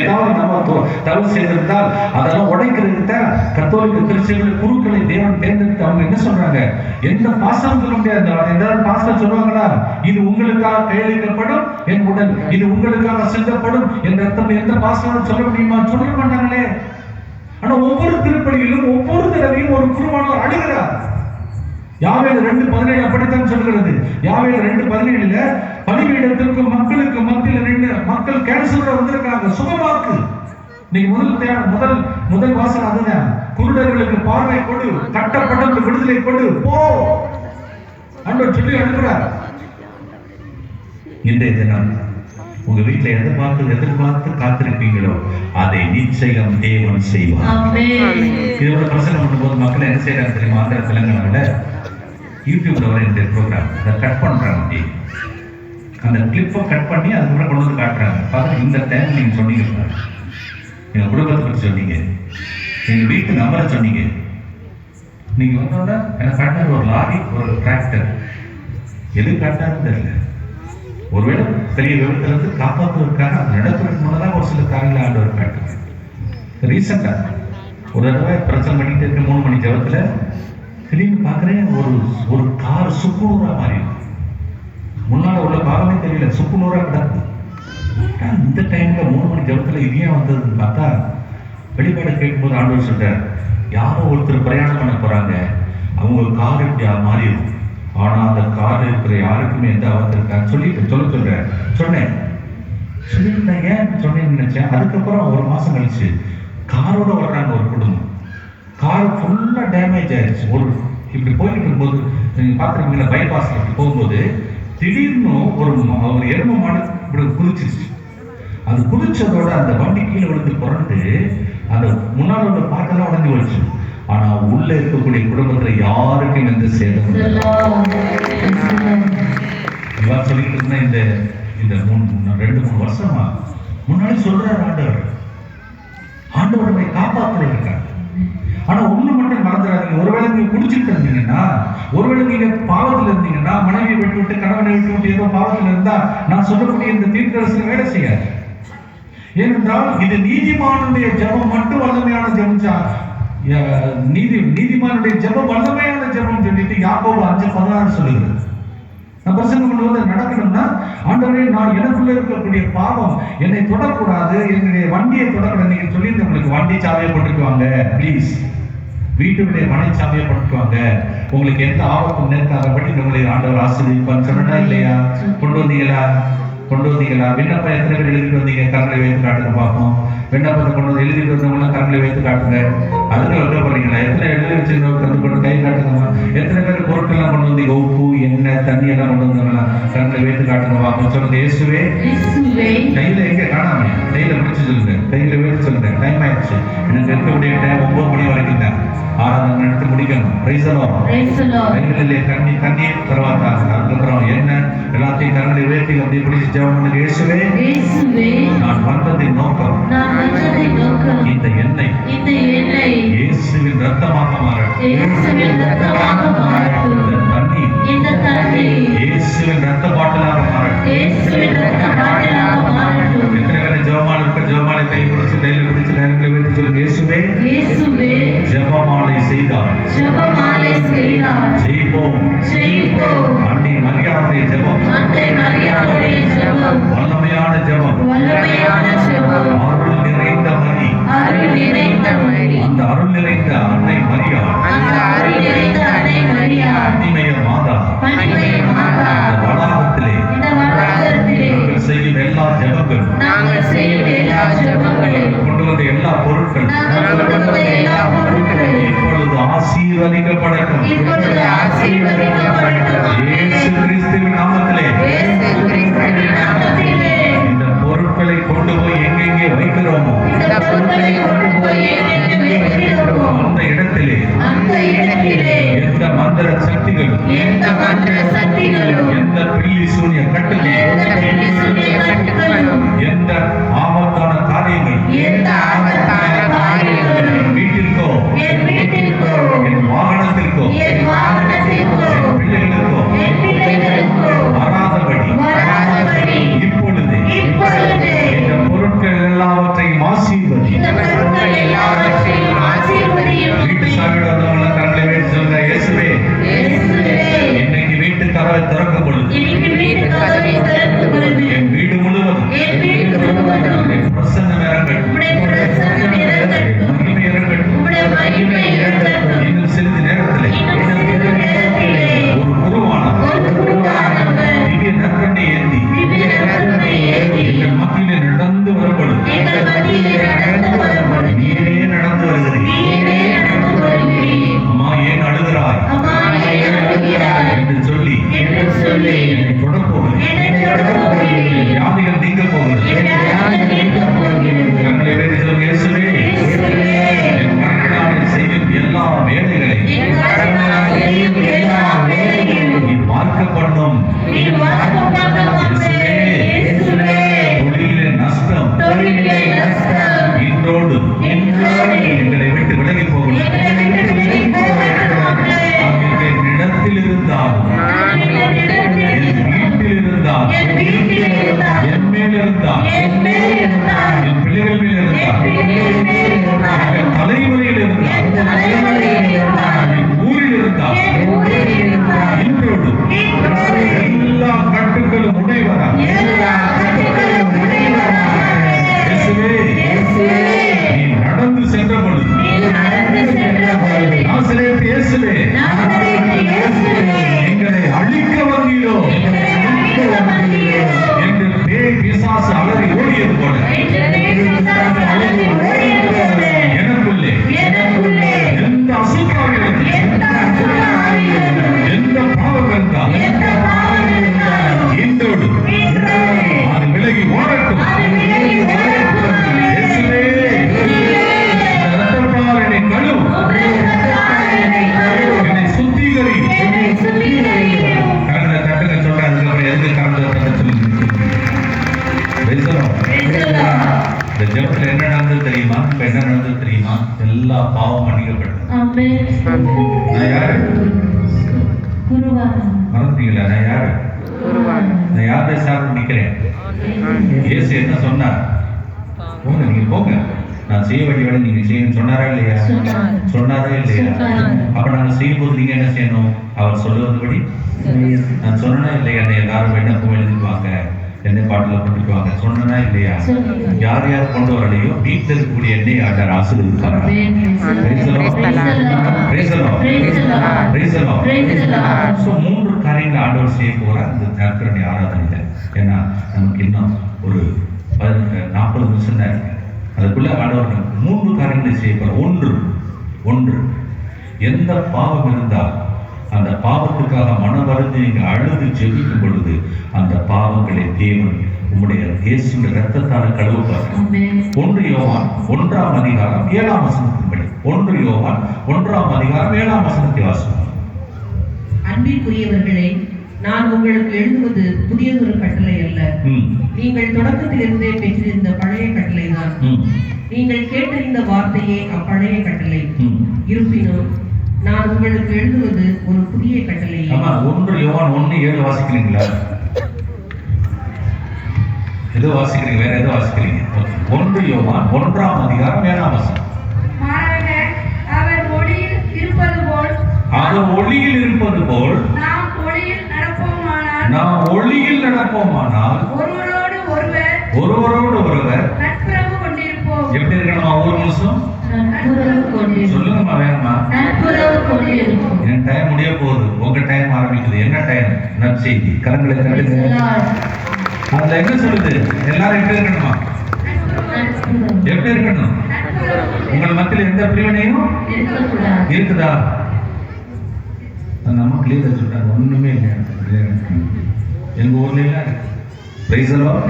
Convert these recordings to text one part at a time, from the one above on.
ஏதாவது நம்ம தவறு செய்திருந்தால் அதெல்லாம் உடைக்கிறதுக்கு தான் கத்தோலிக்க கிறிஸ்டியர்கள் குருக்களை தேவன் தேர்ந்தெடுத்து அவங்க என்ன சொல்றாங்க? எந்த பாசம் சொல்ல முடியாது ஏதாவது பாசம் சொல்லுவாங்களா? இது உங்களுக்காக கையளிக்கப்படும் என் உடல். இது உங்களுக்காக சிந்தப்படும் என் ரத்தம் எந்த பாசம் சொல்ல முடியுமா? சொல்ல மாட்டாங்களே. ஆனா ஒவ்வொரு திருப்பணியிலும் ஒவ்வொரு தடவையும் ஒரு குருவானவர் அழுகிறார். யாவேல் ரெண்டு பதினேழு அப்படித்தான் சொல்கிறது. யாவேல் ரெண்டு பதினேழுல பணிபீடத்திற்கு மக்களுக்கு மத்தியில் நின்று மக்கள் கேன்சரோட வந்திருக்காங்க சுகமாக்கு. நீங்க முதல் தேவை முதல் முதல் வாசல் அதுதான். குருடர்களுக்கு பார்வை கொடு கட்டப்பட்டவர்களுக்கு விடுதலை கொடு போ. அன்றோர் சொல்லி அனுப்புறார். இன்றைய தினம் உங்க வீட்டுல எதிர்பார்த்து எதிர்பார்த்து காத்திருப்பீங்களோ? அதை நிச்சயம் தேவன் செய்வார். இதோட பிரசங்கம் பண்ணும்போது மக்கள் என்ன செய்யறாங்க தெரியுமா? ஆந்திர தெலுங்கானாவில் யூடியூப்ல வர இந்த ப்ரோக்ராம் அதை கட் பண்றாங்க அந்த கிளிப்பை கட் பண்ணி அதுக்கப்புறம் கொண்டு வந்து காட்டுறாங்க. பார்த்து இந்த டைம் நீங்க சொன்னீங்க பாருங்க. எங்க குடும்பத்தை பற்றி சொன்னீங்க. எங்க வீட்டு நம்பரை சொன்னீங்க. நீங்க வந்தோட எனக்கு காட்டினார் ஒரு லாரி ஒரு டிராக்டர் எது காட்டாருன்னு தெரியல. ஒருவேளை பெரிய விபத்துலேருந்து காப்பாற்றுவதற்காக அது நடக்கிறதுக்கு முன்னதாக ஒரு சில காரியங்களை ஆண்டவர் காட்டுறாங்க ரீசெண்டாக ஒரு தடவை பிரச்சனை பண்ணிட்டு இருக்க மூணு மணி ஜபத்தில் திடீர்னு பார்க்குறேன் ஒரு ஒரு கார் சுப்பு நூறாக இருக்கு. முன்னால் உள்ள காலமே தெரியல சுக்குநூறா கிடக்கு. இந்த டைமில் மூணு மணி ஜபத்துல இது ஏன் வந்ததுன்னு பார்த்தா வெளிப்பாடு கேட்கும்போது ஆண்டவர் சொல்கிறார் யாரோ ஒருத்தர் பிரயாணம் பண்ண போகிறாங்க அவங்க கார் இப்படி மாறிடும் ஆனால் அந்த கார் இருக்கிற யாருக்குமே எந்த ஆபத்து இருக்கான்னு சொல்லிட்டு சொல்ல சொல்கிறேன் சொன்னேன். சொல்லியிருந்தேன் ஏன் சொன்னேன்னு நினைச்சேன்? அதுக்கப்புறம் ஒரு மாதம் கழிச்சு காரோட வர்றாங்க ஒரு குடும்பம். கார் ஃபுல்லாக டேமேஜ் ஆயிடுச்சு ஒரு இப்படி போயிட்டு இருக்கும்போது நீங்கள் பாத்துருக்கீங்களா பைபாஸ்ல இப்படி போகும்போது திடீர்னு ஒரு ஒரு எரும மாடு இப்படி குதிச்சிருச்சு. அது குதிச்சதோட அந்த வண்டி கீழே விழுந்து புரண்டு அந்த முன்னால் உள்ள பார்க்கலாம் உடஞ்சி வச்சு ஆனா உள்ள இருக்கக்கூடிய குடும்பத்துல யாருக்கும் எந்த சேதம் இல்லை. இவன் சொல்லிட்டு இருந்த இந்த இந்த மூணு ரெண்டு மூணு வருஷமா முன்னாடி சொல்றாரு ஆண்டவர். ஆண்டவர் காப்பாற்ற காப்பாற்ற ஆனால் ஆனா ஒண்ணு மட்டும் மறந்துடாதீங்க. ஒருவேளை நீங்க குடிச்சிட்டு இருந்தீங்கன்னா ஒருவேளை நீங்க பாவத்துல இருந்தீங்கன்னா மனைவியை விட்டு விட்டு கணவனை விட்டு விட்டு ஏதோ பாவத்துல இருந்தா நான் சொல்லக்கூடிய இந்த தீர்க்கரசு வேலை செய்யாது. ஏனென்றால் இது நீதிமானுடைய ஜெபம் மட்டும் வல்லமையான ஜபம்ச்சா நீதி நீதிமானுடைய ஜெபம் வல்லமையான ஜபம் சொல்லிட்டு யாக்கோபு அஞ்சு பதினாறு சொல்லுகிறது. ஆண்டவரே நான் எனக்குள்ள இருக்கக்கூடிய பாவம் என்னை தொடக்கூடாது என்னுடைய வண்டியை தொடக்கூடாது. நீங்க சொல்லியிருந்த உங்களுக்கு வண்டி சாவியை போட்டுக்குவாங்க. ப்ளீஸ் வீட்டுடைய மனை சாவியை போட்டுக்குவாங்க. உங்களுக்கு எந்த ஆபத்தும் நேர்க்காதபடி உங்களை ஆண்டவர் ஆசிரியப்பான்னு சொன்னா இல்லையா? கொண்டு வந்தீங்களா? கொண்டு வந்தீங்களா? விண்ணப்பம் எத்தனை பேர் எழுதிட்டு வந்தீங்க? கரங்களை வைத்து காட்டுங்க பார்ப்போம். விண்ணப்பத்தை கொண்டு வந்து எழுதிட்டு வந்தவங்க கரங்களை வைத்து காட்டுங்க. அதுக்கு வைக்க போறீங்களா? எத்தனை எழுதி வச்சிருந்தவங்க கண்டு கொண்டு கை கரங்களை வைத்து காட்டுங்க பார்ப்போம் சொல்லுங்க இயேசுவே கையில எங்க? காணாம கையில பிடிச்சு சொல்லுங்க. கையில வைத்து சொல்லுங்க. டைம் ஆயிடுச்சு. எனக்கு இருக்கக்கூடிய டைம் ஒன்பது மணி வரைக்கும் தான். நடத்தி முடிக்கணும் Lord. கைகளிலே தண்ணி தண்ணீர் தருவாங்க அதுக்கப்புறம் என்ன? எல்லாத்தையும் கரங்களை உயர்த்தி அப்படி பிடிச்சி ஜெபம் பண்ணுங்க? இயேசுவே நான் வந்ததின் நோக்கம். நான் வந்ததை நோக்கம். இந்த எண்ணெய். இயேசுவின் ரத்தமாக மாறட்டும். இயேசுவின் ரத்தமாக மாறட்டும். இயேசுவின் ரத்த பாட்டிலாக மாறட்டும். எத்தனை பேரை ஜெபமாலை இருக்க? ஜெபமாலை கை பிடிச்சு கையில் பிடிச்சு நேரங்களை வைத்து சொல்லுங்க இயேசுவே ஜெபமாலை செய்தார். ஜெபமாலை செய்தார். ஜெயிப்போம். ஜெயிப்போம். அன்னை மரியாதை ஜெபம். அன்னை மரியாதைய ஜெபம். வல்லமையான ஜெபம். வல்லமையான ஜெபம் ஆசீர்வதிக்கப்படட்டும். இயேசு கிறிஸ்துவின் நாமத்திலே. இந்த பொருட்களை கொண்டு போய் எங்கெங்கே வைக்கிறோமோ அந்த இடத்திலே. எந்த மந்திர சக்திகளும் எந்த பில்லி சூனிய கட்டுகளும் ஆபத்தான காரியங்கள் இருந்தார் என் பிள்ளைகள் மேல் இருந்தார் என் தலைமுறையில் இருந்தார் என் ஊரில் இருந்தார் இன்றோடு எல்லா கட்டுகளும் உடையவராக இயேசுவே. நான் செய்ய வேண்டிய வேலை நீங்க செய்யணும் சொன்னாரா இல்லையா? சொன்னார். இல்லையா. அப்ப நாங்க செய்யும்போது நீங்க என்ன செய்யணும்? அவர் சொல்லுவதுபடி நான் சொன்னா இல்லையா? என்னை எல்லாரும் விண்ணப்பம் எழுதிக்குவாங்க என்னை பாட்டுல கொண்டுக்குவாங்க சொன்னா இல்லையா. யார் யார் கொண்டு வரலையோ வீட்டில் இருக்கக்கூடிய எண்ணெய் ஆண்டர் ஆசீர்வதிப்பாங்க மூன்று காரியங்கள் ஆண்டவர் செய்ய போறார். இந்த நற்கரணை ஆராதனையில. ஏன்னா நமக்கு இன்னும் ஒரு பதி- நாற்பது நிமிஷம் தான் இருக்கு. அதுக்குள்ள ஆண்டவர் மூன்று காரியங்களை செய்ய போறார். ஒன்று ஒன்று எந்த பாவம் இருந்தால் அந்த பாவத்துக்காக மன வருந்தி நீங்க அழுது ஜெபிக்கும் பொழுது அந்த பாவங்களை தேவன் உம்முடைய இயேசுவின் ரத்தத்தால ஆமென். ஒன்று யோவான் ஒன்றாம் அதிகாரம் ஏழாம் வசனத்தின்படி ஒன்று யோவான் ஒன்றாம் அதிகாரம் ஏழாம் வசனத்தை வாசம் அன்பிற்குரியவர்களே நான் உங்களுக்கு எழுதுவது புதியதொரு கட்டளை அல்ல. நீங்கள் தொடக்கத்திலிருந்தே பெற்றிருந்த பழைய கட்டளை தான் நீங்கள் கேட்டறிந்த வார்த்தையே அப்பழைய கட்டளை. இருப்பினும் நான் உங்களுக்கு எழுதுவது ஒரு புதிய கட்டளை. ஆமா ஒன்று யோவான் ஒன்று ஏழு வாசிக்கிறீங்களா? எது வாசிக்கிறீங்க வேற எது வாசிக்கிறீங்க. ஒன்று யோவான் ஒன்றாம் அதிகாரம் ஏழாம் வசனம். அவர் ஒளியில் இருப்பது போல். ஒளியில் இருப்பது போல். நாம் ஒளியில் நடப்போமானால். நாம் ஒளியில் நடப்போமானால். ஒருவரோடு ஒருவர் ஒருவரோடு ஒருவர் நட்புறவு கொண்டிருப்போம் எப்படி இருக்கணுமா ஒவ்வொரு நிமிஷம் நட்புறவு கொண்டிருக்கும். சொல்லுங்கம்மா வேகமா நட்புறவு கொண்டிருக்கும். என் டைம் முடிய போகுது உங்க டைம் ஆரம்பிக்குது என்ன டைம் நற்செய்தி கரங்களை தட்டுங்க. அதுல என்ன சொல்லுது? எல்லாரும் எப்படி இருக்கணுமா? எப்படி இருக்கணும்? உங்கள் மத்தியில் எந்த பிரிவினையும். இருக்குதா? அது நம்ம கிளியரா சொல்றாங்க. ஒண்ணுமே இல்லை எங்க ஊர்ல the Lord.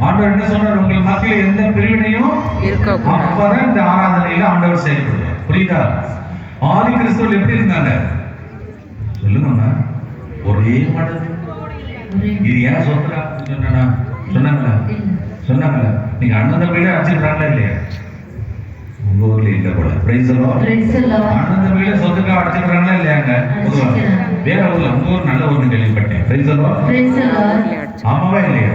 ஆண்டவர் என்ன சொன்னார் உங்கள் மத்தியில் எந்த பிரிவினையும் அப்பதான் இந்த ஆராதனையில ஆண்டவர் செயல்படுவார். புரியுதா? ஆதி கிறிஸ்தவர்கள் எப்படி இருந்தாங்க? சொல்லுங்கம்மா ஒரே ஒரே இது ஏன் சொத்துடா சொன்னா சொன்னாங்களா. சொன்னாங்களா? நீங்க அண்ணன் தம்பியில அடிச்சிருக்காங்களா இல்லையா? உங்க ஊர்ல இல்ல போல. பிரைஸ். அண்ணன் தம்பியில சொத்துக்கா அடிச்சிருக்காங்களா இல்லையாங்க. வேற ஊர்ல உங்க ஊர் நல்ல ஊர்னு கேள்விப்பட்டேன். பிரைஸ். ஆமாவா இல்லையா.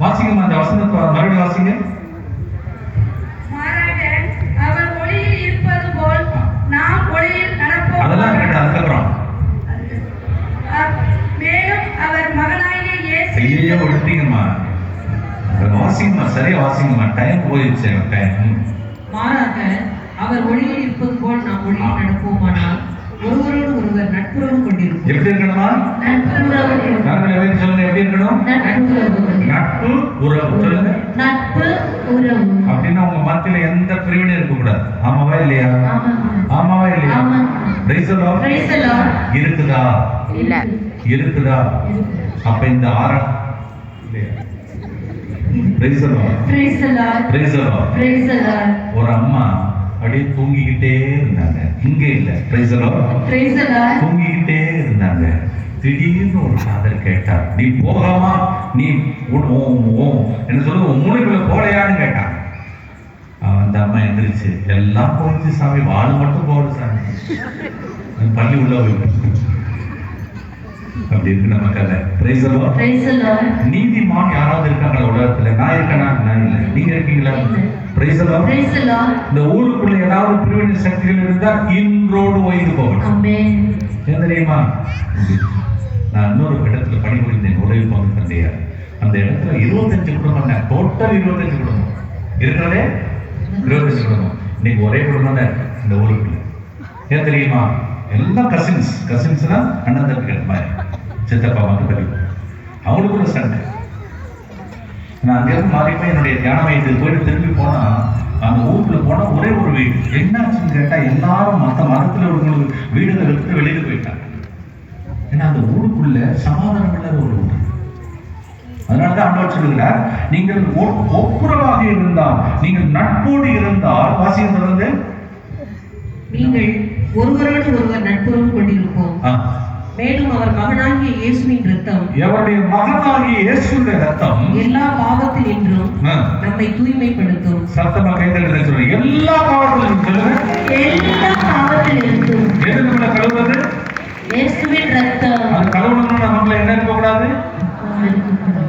வாசிங்கம்மா அந்த வசனத்தை? மறுபடியும் வாசிங்க மாறாக அவர் ஒளியில் இருப்பது போல் நாம் ஒளியில் நடப்போம் அதெல்லாம் இருக்கட்டும் அதுக்கப்புறம் மேலும் அவர் மகனாகிய விட்டுட்டீங்கம்மா அதை வாசிங்கம்மா சரியா வாசிங்கம்மா டைம் போயிடுச்சு டைம் மாறாக அவர் ஒளியில் இருப்பது போல் நாம் ஒளியில் நடப்போமானால் ஒருவரோடு ஒருவர் நட்புறவு கொண்டிருப்போம். எப்படி இருக்கணுமா? நட்புறவு எப்படி சொல்லுங்க எப்படி இருக்கணும். நட்பு உறவு. சொல்லுங்க. நட்பு உறவு. அப்படின்னா உங்க மத்தியில எந்த பிரிவினையும் இருக்கக்கூடாது. ஆமாவா இல்லையா? ஆமா. ஆமாவா இல்லையா. இருக்குதா? இல்ல இருக்குதா? அப்ப இந்த ஆரம் ஒரு அம்மா அப்படியே தூங்கிக்கிட்டே இருந்தாங்க. இங்க இல்ல. தூங்கிக்கிட்டே இருந்தாங்க. திடீர்னு ஒரு ஃபாதர் கேட்டார். நீ போகாமா? நீ என்ன சொல்லுங்க மூளைக்குள்ள போலையான்னு கேட்டான் அந்த அம்மா எந்திரிச்சு எல்லாம் போயிடுச்சு சாமி. வாழ் மட்டும் போகுது சாமி. பள்ளி உள்ள போய் அப்படி இருக்கு Lord. Praise the Lord. நீதிமான் யாராவது இருக்காங்களா உலகத்துல? நான் இருக்கேனா? நான் இல்லை. நீங்க இருக்கீங்களா? the Lord. இந்த ஊருக்குள்ள ஏதாவது பிரிவினை சக்திகள் இருந்தால் இன்றோடு ஓய்ந்து போகணும் தெரியுமா? நான் இன்னொரு இடத்துல பணிபுரிந்தேன். உதவி பங்கு தந்தையார் அந்த இடத்துல இருபத்தஞ்சு குடும்பம் டோட்டல் இருபத்தஞ்சு குடும்பம். இருக்கிறதே இருபத்தஞ்சு குடும்பம். இன்னைக்கு ஒரே குடும்பம் தான் இந்த ஊருக்குள்ள. ஏன் தெரியுமா? எல்லாம் கசின்ஸ் கசின்ஸ்னா அண்ணன் தம்பிகள். மாதிரி சித்தப்பா வந்து பெரிய அவங்களுக்குள்ள சண்டை. நான் அங்கேருந்து மாறி போய் என்னுடைய தியான மையத்துக்கு போயிட்டு திரும்பி போனா அந்த ஊருக்குள்ள போனா ஒரே ஒரு வீடு. என்னாச்சுன்னு கேட்டா எல்லாரும் மற்ற மதத்துல உள்ளவங்களுக்கு வீடுகளை விட்டு வெளியில போயிட்டாங்க. ஏன்னா அந்த ஊருக்குள்ள சமாதானம் இல்லாத ஒரு ஊர். அதனாலதான் ஆண்டவர் சொல்லுகிறார் நீங்கள் ஒப்புரவாக இருந்தால் நீங்கள் நட்போடு இருந்தால் வாசியம் தொடர்ந்து நீங்கள் ஒருவரோடு ஒருவர் நட்புறவு கொண்டிருப்போம். மேலும் அவர் மகனாகிய இயேசுவின் ரத்தம் எவருடைய மகனாகிய இயேசுடைய ரத்தம் எல்லா பாவத்தில் என்றும் நம்மை தூய்மைப்படுத்தும். சத்தமா கைதல் சொல்றேன் எல்லா பாவத்திலும் சொல்லுங்க. எல்லா பாவத்திலிருந்தும் எது நம்மளை கழுவுறது? இயேசுவின் ரத்தம் அது கழுவணும்னா நம்மள என்ன இருக்கக்கூடாது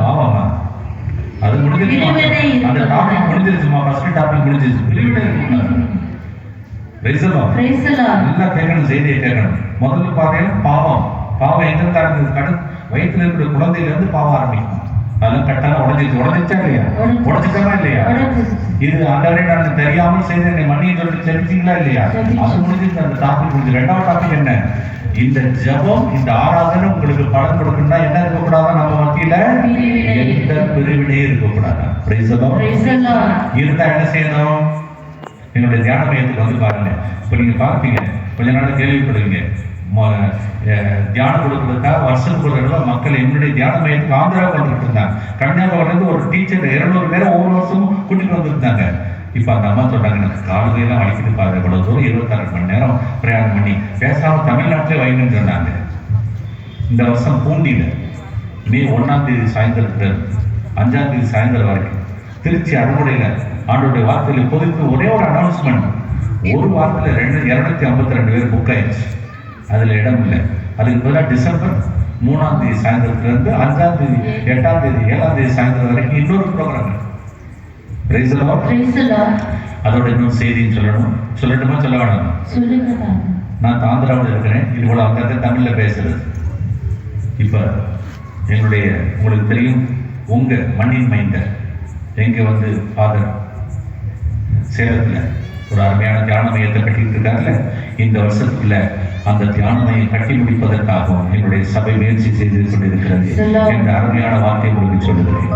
பாவமா? அது இருக்கக்கூடாது. அந்த டாபிக் முடிஞ்சிருச்சுமா? ஃபர்ஸ்ட் டாபிக் முடிஞ்சிருச்சு. பிரிவினை Lord. நல்லா கேட்கணும் செய்தியை கேட்கணும். முதல்ல பாத்தீங்கன்னா பாவம். பாவம் எங்க இருந்து ஆரம்பிக்குது கடு வயிற்றுல இருக்கிற குழந்தையில இருந்து பாவம் ஆரம்பிக்கும். அதெல்லாம் கட்டெல்லாம் உடஞ்சிருச்சு. உடஞ்சிச்சா இல்லையா. உடஞ்சிட்டமா இல்லையா. இது ஆண்டவரே நான் தெரியாமல் செய்த என்னை மன்னின்னு சொல்லிட்டு ஜெபிச்சீங்களா இல்லையா. அது முடிஞ்சிருச்சு அந்த டாபிக் முடிஞ்சு ரெண்டாவது டாபிக் என்ன? இந்த ஜெபம் இந்த ஆராதனை உங்களுக்கு பலன் கொடுக்கணும்னா என்ன இருக்கக்கூடாது நம்ம மத்தியில. எந்த பிரிவினையும் இருக்கக்கூடாது. இருந்தா என்ன செய்யணும்? என்னுடைய தியான மையத்துக்கு வந்து பாருங்க. இப்போ நீங்க பார்ப்பீங்க. கொஞ்ச நாள் கேள்விப்படுவீங்க. தியானம் கொடுக்கறதுக்காக வருஷம் கொடுக்கறதுல மக்கள் என்னுடைய தியான மையத்துக்கு ஆந்திராவுக்கு வந்துட்டு இருந்தாங்க. கன்னியாகுமரிலேருந்து ஒரு டீச்சர் இருநூறு பேரை ஒவ்வொரு வருஷமும் கூட்டிட்டு வந்திருந்தாங்க. இப்போ அந்த அம்மா சொல்கிறாங்க எனக்கு காலையெல்லாம் வலிக்குது பாருங்க இவ்வளோ தூரம் இருபத்தாறு மணி நேரம் பிரயாணம் பண்ணி பேசாமல் தமிழ்நாட்டிலே வைங்கன்னு சொன்னாங்க. இந்த வருஷம் பூண்டியில் மே ஒன்றாம் தேதி சாயந்தரத்துல அஞ்சாம் தேதி சாயந்தரம் வரைக்கும் திருச்சி அறுவடையில ஆண்டோடைய வார்த்தையில் பொதுக்கு ஒரே ஒரு அனௌன்ஸ்மெண்ட் ஒரு வாரத்தில் ரெண்டு இரநூத்தி ஐம்பத்தி ரெண்டு பேர் புக் ஆயிடுச்சு. அதுல இடம் இல்லை. அதுக்கு பதிலாக டிசம்பர் மூணாம் தேதி சாயந்தரத்துல இருந்து அஞ்சாம் தேதி எட்டாம் தேதி ஏழாம் தேதி சாயந்தரம் வரைக்கும் இன்னொரு ப்ரோக்ராம். அதோட இன்னொரு செய்தின்னு சொல்லணும். சொல்லட்டுமா? சொல்ல வேணாமா. நான் தாந்திராவில் இருக்கிறேன். இது கூட அங்கே தமிழ்ல பேசுறது. இப்போ எங்களுடைய உங்களுக்கு தெரியும் உங்க மண்ணின் மைந்தர். எங்க வந்து ஃபாதர் சேலத்துல. ஒரு அருமையான தியான மையத்தை கட்டிட்டு இருக்காருல்ல? இந்த வருஷத்துக்குள்ள அந்த தியான மையம் கட்டி முடிப்பதற்காகவும் எங்களுடைய சபை முயற்சி செய்து கொண்டிருக்கிறது என்ற அருமையான வார்த்தை உங்களுக்கு சொல்லுகிறேன்.